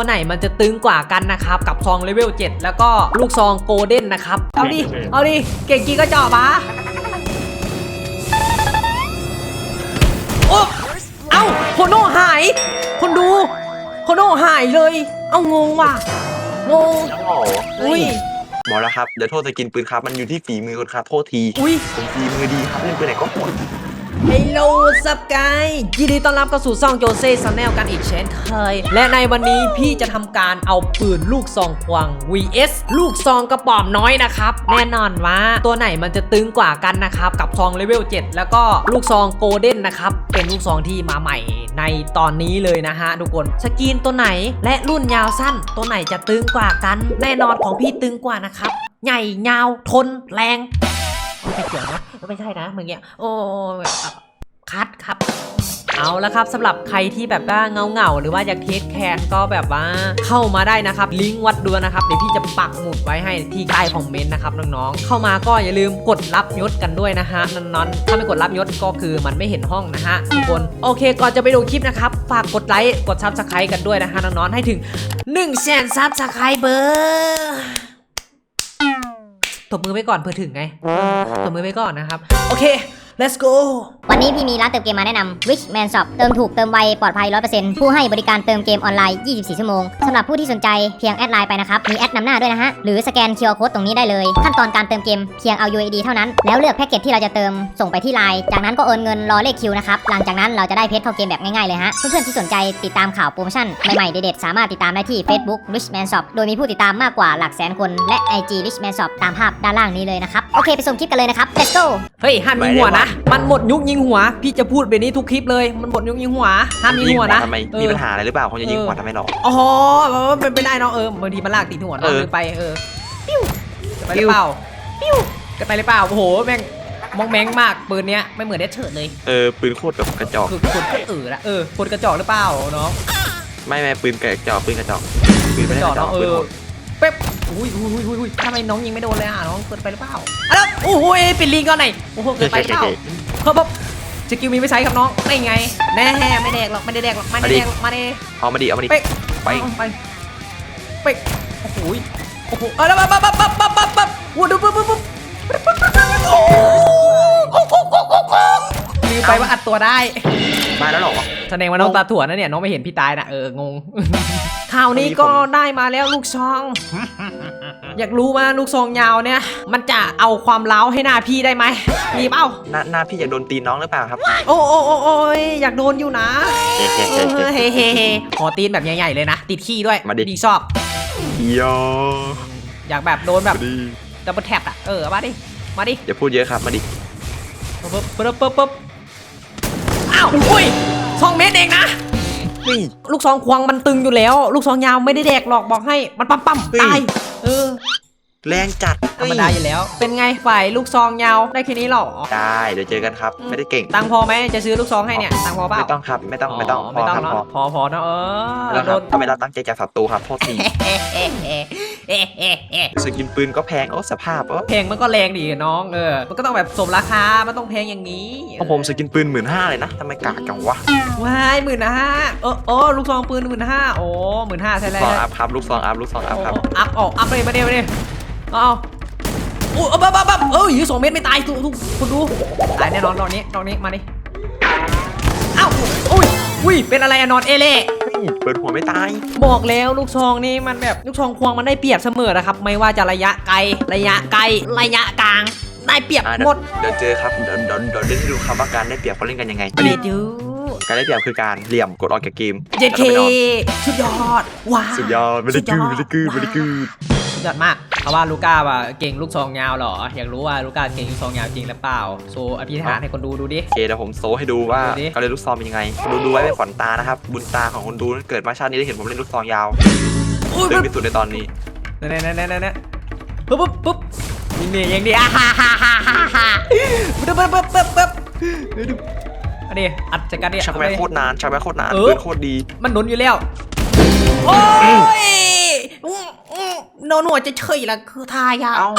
ตัวไหนมันจะตึงกว่ากันนะครับกับซองเลเวล7แล้วก็ลูกซองโกลเด้นนะครับเอาดิเอาดิเก่งจริงก็เจาะมาโอ้เอ้าโคโน่หาย คนดูโคโน่หายเลย เอ้างงว่ะงงโอ้โหอุ้ยบอกแล้วครับเดี๋ยวโทษจะกินปืนครับ มันอยู่ที่ฝีมือคนครับ โทษที อุ้ยผมฝีมือดีครับเล่นปืนไหนก็โหด ฮัลโหลซับไกยินดีต้อนรับเข้าสู่ซ่องโจเซ่ซันแนลกันอีกเช่นเคย และในวันนี้พี่จะทำการเอาปืนลูกซองควง vs ลูกซองกระป๋อมน้อยนะครับ แน่นอนว่าตัวไหนมันจะตึงกว่ากันนะครับ กับซองเลเวล 7 แล้วก็ลูกซองโกลเด้นนะครับ เป็นลูกซองที่มาใหม่ในตอนนี้เลยนะฮะทุกคน สกรีนตัวไหนและรุ่นยาวสั้น ตัวไหนจะตึงกว่ากัน แน่นอนของพี่ตึงกว่านะครับ ใหญ่ยาวทนแรง ไม่เกี่ยวนะ ไม่ใช่นะเมื่อกี้โอ้คัดครับเอาละครับสำหรับใครที่แบบว่าเงาเงาหรือว่าอยากเทสแคนก็แบบว่าเข้ามาได้นะครับ ลิงก์วัดดวนะครับเดี๋ยวพี่จะปักหมุดไว้ให้ที่ใต้คอมเมนต์นะครับน้องๆเข้ามาก็อย่าลืมกดรับยศกันด้วยนะฮะนอนๆถ้าไม่กดรับยศก็คือมันไม่เห็นห้องนะฮะทุกคนโอเคก่อนจะไปดูคลิปนะครับฝากกดไลค์กดซับสไครต์กันด้วยนะฮะน้องๆให้ถึง1นึ่งแสนซับสไครเบอร์ ตบมือไว้ก่อนเพื่อถึงไงตบมือไว้ก่อนนะครับ โอเค let's go วันนี้พี่มีร้านเติมเกมมาแนะนำ Rich Man Shop เติมถูกเติมไว ปลอดภัย 100%ผู้ให้บริการเติมเกมออนไลน์ 24 ชั่วโมงสำหรับผู้ที่สนใจเพียงแอดไลน์ไปนะครับ มีแอดนำหน้าด้วยนะฮะ หรือสแกน QR Code ตรงนี้ได้เลย ขั้นตอนการเติมเกมเพียงเอา UID เท่านั้น แล้วเลือกแพ็กเกจที่เราจะเติมส่งไปที่ไลน์จากนั้นก็โอนเงินรอเลขคิวนะครับหลังจากนั้นเราจะได้เพชรเข้าเกมแบบง่ายๆเลยฮะเพื่อนๆที่สนใจติดตามข่าวโปรโมชั่นใหม่ๆเด็ดๆสามารถติดตามได้ที่ Facebook Rich Man Shop โดยมีผู้ติดตามมากกว่าหลักแสนคนและ IG Rich Man Shop ตามภาพด้านล่างนี้เลยนะครับโอเคไปชมคลิปกันเลยนะครับ let's go เฮ้ยห้ามยิงหัวนะมันหมดยุคยิงหัว พี่จะพูดแบบนี้ทุกคลิปเลย มันหมดยุคยิงหัว ห้ามยิงหัวนะทำไมเออมีปัญหาอะไรหรือเปล่าคงจะยิงหัวทำไมหรอ อ๋อเป็นไปได้เนาะเออบางทีมันลากติดหัวเนาะเออลืมไปเออปิ้วจะไปหรือเปล่าปิ้วจะไปหรือเปล่าโอ้โหแม่งมองแมงมากปืนเนี้ยไม่เหมือนเดชเฉิดเลย เออปืนโคตรแบบกระจอกคือคนก็เออละเออคนกระจอกหรือเปล่าเนาะไม่ไม่ปืนกระจอกปืนกระจอกปืนกไม่ระได้จกอกระจอเนาะกเอปืนอโหด เป๊บอุ้ยอุ้ยอุ้ยอุ้ยอุ้ยทำไมน้องยิงไม่โดนเลยอะน้องเกินไปหรือเปล่าอะแล้วโอ้โหเป็นลิงก่อนไหนโอ้โหเกินไปหรือเปล่าเขาบอกสกิลมีไม่ใช้ครับน้องได้ไงแน่ไม่แดกหรอกไม่ได้แดกหรอกไม่ได้แดกหรอกมาดิเอามาดิเอามาดิเป๊กไปไปเป๊กโอ้โหยโอ้โหเออแล้วปั๊บปั๊บปั๊บปั๊บปั๊บปั๊บวัวดูปั๊บปั๊บปั๊บโอ้ ไปว่าอัดตัวได้ มาแล้วเหรอ แสดงว่าน้องตาถั่วนะเนี่ยน้องไม่เห็นพี่ตายนะเอองงคราวนี้ก็ได้มาแล้วลูกซอง อยากรู้ว่าลูกซองยาวเนี่ย มันจะเอาความเล้าให้หน้าพี่ได้ไหมมีเปล่าหน้าหน้าพี่อยากโดนตีน้องหรือเปล่าครับโอ้โอ้โอ้โอ้ยอยากโดนอยู่นะเฮ้เออเฮ้เฮ้เฮ้ขอตีนแบบใหญ่ๆเลยนะติดขี้ด้วยมาดิดีชอบยออยากแบบโดนแบบมาดิดับเบิลแท็บอะเออมาดิมาดิอย่าพูดเยอะครับมาดิ ปึ๊บปึ๊บปึ๊บปึ๊บ อ้าวอุ้ยสองเมตรเองนะนี่ลูกซองควงมันตึงอยู่แล้ว ลูกซองยาวไม่ได้แดกหรอกบอกให้มันปั๊มปั๊มเฮ้ยตายเออ แรงจัดธรรมดาอยู่แล้ว เป็นไงฝ่ายลูกซองยาวได้แค่นี้หรอ ได้เดี๋ยวเจอกันครับ ไม่ได้เก่ง ตังค์พอไหมจะซื้อลูกซองให้เนี่ย ตังค์พอเปล่า ไม่ต้องครับ ไม่ต้อง ไม่ต้องพไม่อต้องครับเนาะพอพอพอเนาะเออแล้วคโดรับนทำไมเราตั้งใจจากศัตรูครับโทษทีสกินปืนก็แพงโอ้สภาพโอ้เพลงมันก็แรงดีน้องเออ มันก็ต้องแบบสมราคา มันต้องแพงอย่างนี้ของผมสกินปืนหมื่นห้าเลยนะทำไมกากจังวะ ว้ายหมื่นห้าเออเออลูกซองปืนหมื่นห้าโอ้หมื่นห้าใช่ลูแล้กวซองอัพครับ ลูกซองอัพ ลูกซองอัพครับ อัพออก อัพเลยมาเดียวมาเดียว เอาโอ้เอาปั๊บปั๊บปั๊บเอ้ยสองเมตรไม่ตายทุกทุกคุณดูตายแน่นอนตอนนี้ตอนนี้มาดิเอ้าอุ้ยอุ้ยเป็นอะไรอะนอนเอเล่เฮ้ยเปิดหัวไม่ตาย บอกแล้วลูกซองนี่มันแบบลูกซองควงมันได้เปรียบเสมอนะครับ ไม่ว่าจะระยะไกลระยะไกลระยะกลางได้เปรียบอะหมดเดี๋ยวเจอครับเดี๋ยวเดี๋ยวเดี๋ยวเล่นให้ดูครับว่าการได้เปรียบเขาเล่นกันยังไงเดี๋ยวดูการได้เปรียบคือการเหลี่ยมกดออกจากเกมเจ็ดเคแล้วก็ไปนอนสุดยอดว้าวสุดยอดไม่ได้กือไม่ได้กือไม่ได้กือสุดยอดมาก เพราะว่าลูก้าว่าเก่งลูกซองยาวเหรอ อยากรู้ว่าลูก้าเก่งลูกซองยาวจริงหรือเปล่า โซอภิธานให้คนดูดูดิ โอเคเดี๋ยวผมโซให้ดูว่าดูดิเขาเล่นลูกซองเป็นยังไง ดูดูไว้เป็นขวัญตานะครับ บุญตาของคนดูเกิดมาชาตินี้ได้เห็นผมเล่นลูกซองยาวอุ้ยเรื่องที่สุดในตอนนี้นั่นนั่นนั่นนั่นปุ๊บปุ๊บปุ๊บยิงดิยิงดิอะฮ่าฮ่าฮ่าฮ่าฮ่าปุ๊บปุ๊บปุ๊บปุ๊บปุ๊บดูอันนี้อัดจากกันเนี่ยชักแม่โคตรนานชักแม่โคตรนานเออปืนโคตรดีมันหนุนอยู่แล้ว โอ้ย อื้ออื้อโนนหัวจะเฉยละคือทายาเอ้า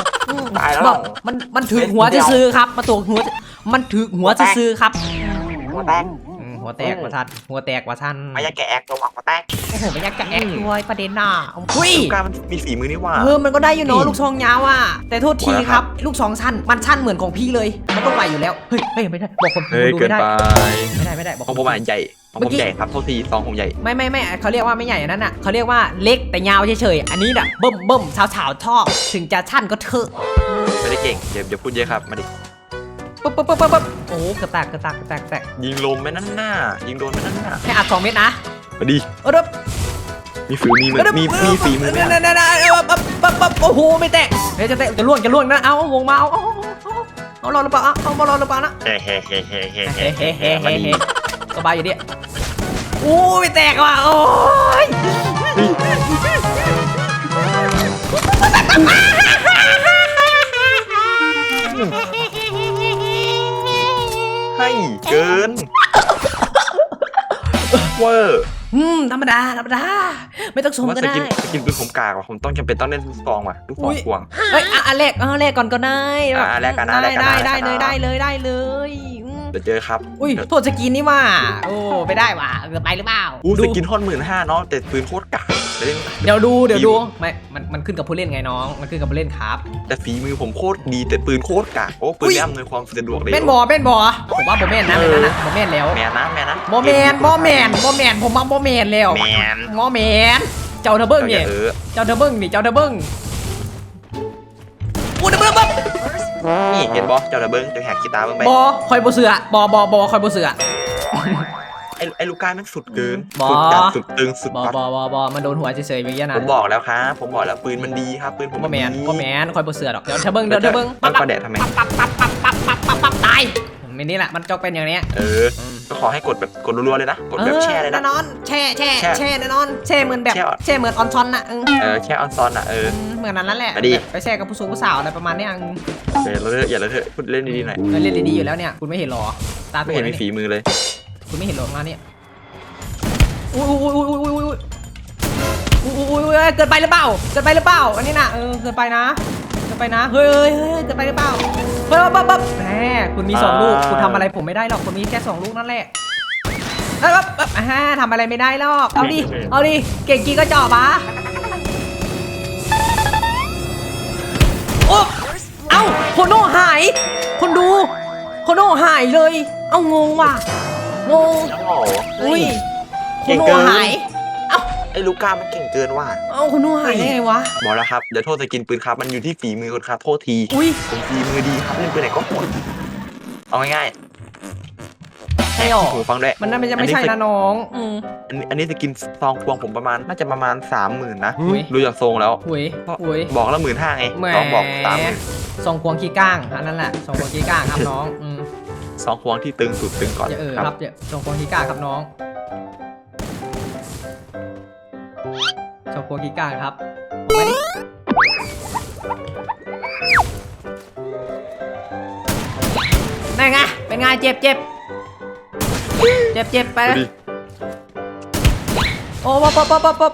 ตายแล้ว บอกมันมันถือหัวจะซื้อครับมาตัวหัวมันถือหัวจะซื้อครับ หัวแตก หัวแตกว่าทันหัวแตกว่าทันไม่อยากแกะแอกระหว่างมาแตกโอ้โหไม่อยากจะแอคด้วยประเด็นน่ะอุ้ยลูกกามันมีฝีมือนี่หว่าเออมันก็ได้อยู่เนาะนี่ลูกซองยาวอะแต่โทษทีหมดแล้วคครัรับบลูกซองสั้นมันสั้นเหมือนของพี่เลยมันต้องไหวอยู่แล้วเฮ้ยเฮ้ยไม่ได้บอกคนเฮ้ยดูเกิไม่นได้ไปไม่ได้ไม่ได้บอกของผมอะใหญ่ของผมใหญ่ครับโทษทีซองผมใหญ่ไม่ไม่ไม่เขาเรียกว่าไม่ใหญ่อันนั้นอะเขาเรียกว่าเล็กแต่ยาวเฉยๆอันนี้น่ะเบิ่มเบิ่มสาวสาวๆชอบถึงจะสั้นก็เถอะไม่ได้เก่งเดี๋ยวเดี๋ยวพูดเยอะครับมาดิ ปุ๊บปุ๊บปุ๊บปุ๊บปุ๊บโอ้โหกระแตกกระแตกกระแตกกระแตกยิงลมไหมนั่นน่ะยิงโดนไหมนั่นน่ะให้อัดสองเม็ดนะมาดิเออเด้อมีฝีมือมือมีมีฝีมือไหมนั่นนั่นนั่นนั่นปั๊บปั๊บปั๊บโอ้โหไม่แตกเฮ้ยจะแตกจะล่วงจะล่วงนะเอาวงมาเอาเอาเอาเอารอหรือเปล่าเอาเอามารอหรือเปล่านะเฮ้เฮ้เฮ้เฮ้เฮ้เฮ้เฮ้เฮ้เฮ้มาเฮ้ดิเฮ้สบายอยู่ดิโอ้ไม่แตกว่ะโอ้ย ให้เกินเวอร์อืมธรรมดาธรรมดา ไม่ต้องชมว่าก็สได้กินสกินปืนผมกากว่ะผมต้องจำเป็นต้องเล่นลูกซองว่ะลูกซองควงเฮ้ยอะอันแรกอะอันแรกก่อนก็ได้อะอันแรกก่อนนะได้อันแรได้กก่อนนะได้เลยได้เลยได้เลยอืม เดี๋ยวเจอครับอุ้ยโทษสกินนี่ว่าโอ้ไปได้ว่ะเกือบไปหรือเปล่าอู้ดูสกินฮอนหมื่นห้าเนาะแต่ปืนโคตรกากเล่นเดี๋ยวดูเดี๋ยวดูไม่มันมันขึ้นกับผู้เล่นไงน้อง มันขึ้นกับผู้เล่นครับ แต่ฝีมือผมโคตรดีแต่ปืนโคตรกากโอ้ปืนอุ้ยไม่อำนวยความสะดวกเลยเป็นบอเป็นบอผมว่าโบแมนนะเอในอนั้นนะโบแมนแล้วแมนนะแมนนะโบแมนโบแมนโบแมนผมว่าโบแมนแล้วแมนโบแมนเจ้าเทเบิ้งเนี่ยเออเจ้าเทเบิ้งนี่เจ้าเทเบิ้งอู้เทเบิ้งปั๊บ นี่เห็นบอเจ้าระเบิ้งเจ้าแหกกีตาร์เบิ้งไปบอคอยโบเสือบอบอบอคอยโบเสือไอ้ไอ้ลูก้าแม่งสุดเกินบอสุดจัดสุดตึงสุดบอปัดบอบอบอมันโดนหัวเฉยๆเมื่อกี้นะผมบอกแล้วครับผมบอกแล้วปืนมันดีครับปืนผมโบแมนดีโบแมนคอยโบเสือดอกเดี๋ยวเทเบิ้งเดี๋ยวเทเบิ้งมัปั๊นบปั๊ก็บแดดทำไมปั๊บปั๊บปั๊บปั๊บปั๊บปั๊บปั๊บตายไม่นี่แหละมันจะเป็นอย่างเนี้ยเออ ก็ขอให้กดแบบกดรัวๆเลยนะ กดแบบแช่เลยแน่นะนอนแช่แช่แช่แช่แน่นอนแช่เหมือนแบบแช่อะแช่เหมือนออนซอนน่ะอืมเออแช่ออนซอนอะเออ เหมือนนั้นนั่นแหละมาดิไปแช่กับผู้สูงผู้สาวอะไรประมาณเนี้ยอืมเดี๋ยวเราเถอะอย่าเราเถอะพูดเล่นดีๆหน่อยเล่นดีๆอยู่แล้วเนี่ยคุณไม่เห็นหรอตาตัไม่วเห็นมีนี่ฝีมือเลยคุณไม่เห็นหรอมาเนี่ยอุ้ยอุ้ยอุ้ยอุ้ยอุ้ยอุ้ยอุ้ยอุ้ยอุ้ยอุ้ยเกินไปหรือเปล่าเกินไปหรือเปล่าอันนี้น่ะเออเกินไปนะ เกินไปนะเฮ้ยเฮ้ยเฮ้ยเกินไปหรือเปล่าเฮ้ยปั๊บปั๊บแหมคุณมีสองลูกคุณทำอะไรผมไม่ได้หรอกคุณมีแค่สองลูกนั่นแหละเอ้ยปั๊บปั๊บอ่าทำอะไรไม่ได้หรอกเอาดิเอาดิเก่งกีก็จอบอะโอ้เอ้าโคโน่หาย คนดูโคโน่หายเลย เอ้างงว่ะงงอุ้ยคุเก่ณงโนเกินหาย ไอ้ลูก้ามันเก่งเกินว่ะเอ้าคุณโนหายได้ไงวะ บอกแล้วครับเดี๋ยวโทษสกินปืนครับมันอยู่ที่ฝีมือคนครับโทษทีอุ้ยผมฝีมือดีครับเล่นปืนไหนก็หมดเอาง่ายใช่หรอๆหูฟังด้วยมันน่าจะไม่ใช่อันะน้องอืมอันนี้อันนี้สกินซองพวงผมประมาณน่าจะประมาณสามหมื่นนะอุ๊ยดูจากทรงแล้วหุยหุยบอกแล้วหมื่นห้าไงแหมต้องบอกสามหมื่นสองควงขี้ก้างอันนั้นแหละสองควงขี้ก้างครับน้องอืมสองพวงที่ตึงสุดตึงก่อนอย่าเออครับครับอย่าสองควงขี้ก้างครับน้อง สองควงขี้ก้างครับออกมาดินั่นไงเป็นไงเจ็บเจ็บเจ็บเจ็บไปดูดิโอ้ป๊อปป๊อปป๊อปป๊อปป๊อป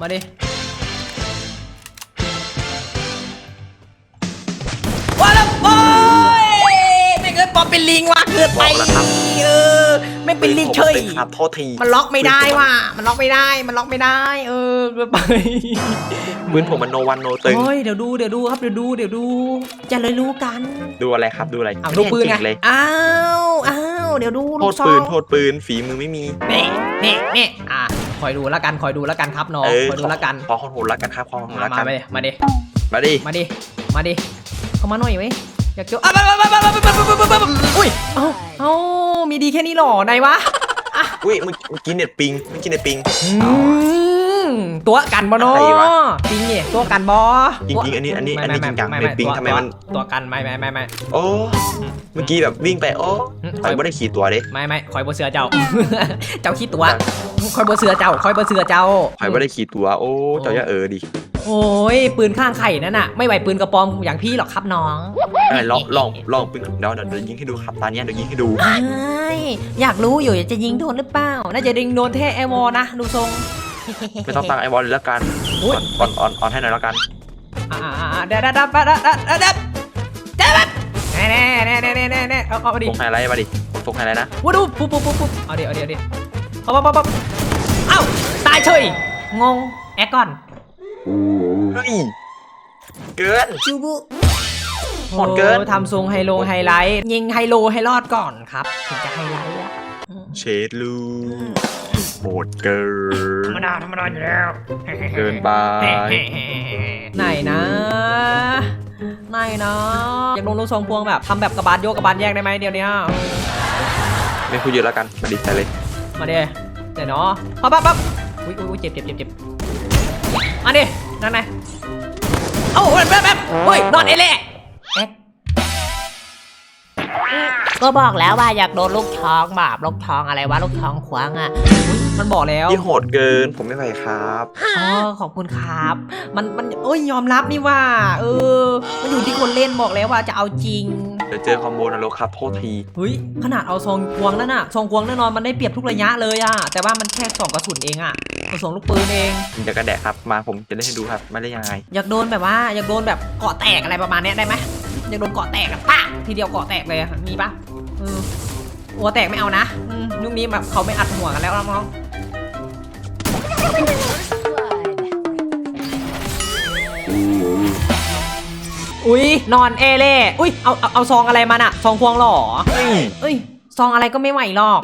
มาดิ ป๊อปเป็นลิงว่ะเกิดไปเออไม่เป็นลิงเฉยปืนผมตึงครับโทษทีมันล็อกไม่ได้ว่ะมันล็อกไม่ได้มันล็อกไม่ได้ เออเกิดไป ปืนผมมันโนวันโนตึง โอ้ยเดี๋ยวดูเดี๋ยวดูครับเดี๋ยวดูเดี๋ยวดู จะเลยรู้กัน ดูอะไรครับดูอะไรอ้าวดูปืนไงม่เห็เก่เลย อ้าวอ้าวเดี๋ยวดูโทลูษกซอปืนงโทษปืนฝีมือไม่มี นี่นี่นี่อะคอยดูแล้วกันคอยดูแล้วกันครับน้องเออ คอยดูแล้วกันขอคนโหดละกันครับขอคนโหดมาละมากันไปมาดิมาดิมาดิมาดิเข้ามาหน่อยไหม อยากเจะอ้าวอุ้ยเอ้าเอ้มีดีแค่นี้หรอไหนวะอุ้ยเมึงกินเน็ตปิงมึงกินเน็ตปิง ตัวกันบอโนปิงเนี่ยตัวกันบอจริงๆอันนี้อันนี้อันนี้จริงจังเน็ตปิงทำไมมันตัวกันไม่ไม่ไม่ไม่โอ้เมื่อกี้แบบวิ่งไปโอ้คอยบ่ได้ขี่ตัวเด้ไม่ไม่คอยบ่เสือเจ้า เจ้าขี่ตัวคอยบ่เสือเจ้าคอยบ่เสือเจ้าคอยบ่ได้ขี่ตัวโอ้เจ้าอย่าเออดิ โอ้ยปืนข้างไข่นั่นน่ะ ไม่ไหวปืนกระปอมอย่างพี่หรอกครับน้องเออลองลองลองปืนของเดาวเดี๋ยวยิงให้ดูครับตาเนี้ยเดี๋ยวยิงให้ดู เอ้อยากรู้อยู่จะยิงโดนหรือเปล่า น่าจะดิงโดนเทไอวอร์นะดูทรง ไม่ต้องตังไอวอลเลยแล้วกันอ่อนอ่อนอ่อนให้หน่อยแล้วกัน อ่าๆๆเดัเดับดัเดับดัเดับดับแน่แน่แน่แน่แน่แน่เอาเอาเอาดิ พกไฮไรมาดิพกไฮไรนะ วูดูปุ๊บปุ๊บปุ๊บปุ๊บเอาดี๋ยวเอาดี๋ยวเอาดี๋ยวเอาปั๊บปั๊บปั๊บเอ้าตายเฉยงงแอคก่อนอ้ เฮ้ยเกิน จูบุโหดเกินทำทรงไฮโลไฮไลท์ ยิงไฮโลให้รอดก่อนครับ ถึงจะไฮไลท์อะเชดลูโหดเกินธรรมดาธรรมดาอยู่แล้วเกินไป ไหนนะไหนนะอยากลงลูกทรงพวงแบบทำแบบกระบาลโยกกระบาลแยกได้ไหมเดี๋ยวนี้ไม่พูดเยอะแล้วกัน มาดิใจเลยมาเดี๋ยวเดี๋ยวเนาะปั๊บปั๊บปั๊บอุ้ยอุ้ยเจ็บเจ็บเจ็บเจ็บมาดิ นั่นไงเอ้าแบบแบบแบบเฮ้ยนอนเอเล่อก็บอกแล้วว่าอยากโดนลูกช้องแบบลูกช้องอะไรวะลูกช้องขวางอะ มันบอกแล้วนี่โหดเกินผมไม่ไหวครับอ๋อขอบคุณครับ มันมันเอ้ยยอมรับนี่ว่า เออ มันอยู่ที่คนเล่นบอกแล้วว่าจะเอาจริงเดี๋ยวเจอคอมโบนรกครับโทษทีเฮ้ยขนาดเอาซองควงนั่นน่ะซองควงแน่นอนมันได้เปรียบทุกระยะเลยอะแต่ว่ามันแค่สองกระสุนเองอะกระสุนลูกปืนเองเดี๋ยวกระแดะครับมาผมจะเล่นให้ดูครับมาได้ยังไง อยากโดนแบบว่าอยากโดนแบบเกาะแตกอะไรประมาณเนี้ยได้ไหมอยากโดนเกาะแตกอะปะทีเดียวเกาะแตกเลยอะมีปะเออหัวแตกไม่เอานะอืมยุคนี้แบบเขาไม่อัดหัวกันแล้วน้องๆ อุ้ยนอนเอเล่อุ้ยเอาเอาเอาซองอะไรมาน่ะ ซองควงเหรอเฮ้ยเอ้ยซองอะไรก็ไม่ไหวหรอก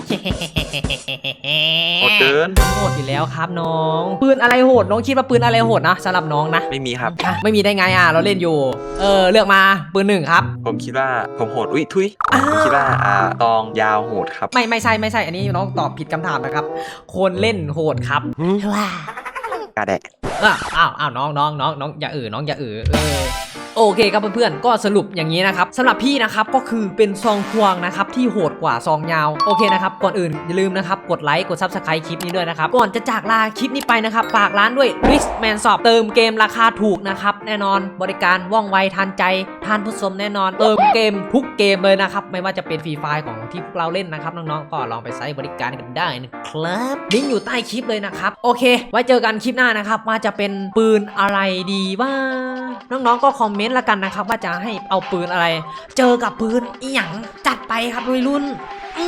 โหดเกินโหดอยู่แล้วครับน้อง ปืนอะไรโหดน้องคิดว่าปืนอะไรโหดนะสำหรับน้องนะไม่มีครับ อะไม่มีได้ไงอะเราเล่นอยู่ เออเลือกมาปืนหนึ่งครับ ผมคิดว่าผมโหดอุ้ยทุยอ้าผมคิดว่าอ่าตองยาวโหดครับ ไม่ไม่ใช่ไม่ใช่ อันนี้น้องตอบผิดคำถามนะครับ คนเล่นโหดครับว้ากระแดะอ้าวอ้าวอ้าวน้องน้องน้องน้องอย่าเออน้องอย่าเออเออ โอเคครับเพื่อนๆก็สรุปอย่างนี้นะครับสำหรับพี่นะครับก็คือเป็นซองควงนะครับที่โหดกว่าซองยาวโอเคนะครับก่อนอื่นอย่าลืมนะครับกดไลค์กดซับสไครต์คลิปนี้ด้วยนะครับก่อนจะจากลาคลิปนี้ไปนะครับฝากร้านด้วย r i s Man Shop เติมเกมราคาถูกนะครับแน่นอนบริการว่องไวทันใจานผู้ชมแน่นอน เติมเกมทุกเกมเลยนะครับ ไม่ว่าจะเป็นฟรีไฟล์ของที่พวกเราเล่นนะครับน้องๆก็ลองไปใช้บริการกันได้นะครับลิงก์อยู่ใต้คลิปเลยนะครับโอเค ไว้เจอกันคลิปหน้านะครับ ว่าจะเป็นปืนอะไรดีว่าน้องๆก็คอมเมนต์ละกันนะครับ ว่าจะให้เอาปืนอะไร เจอกับปืนอีหยังจัดไปครับวัยรุ่นอื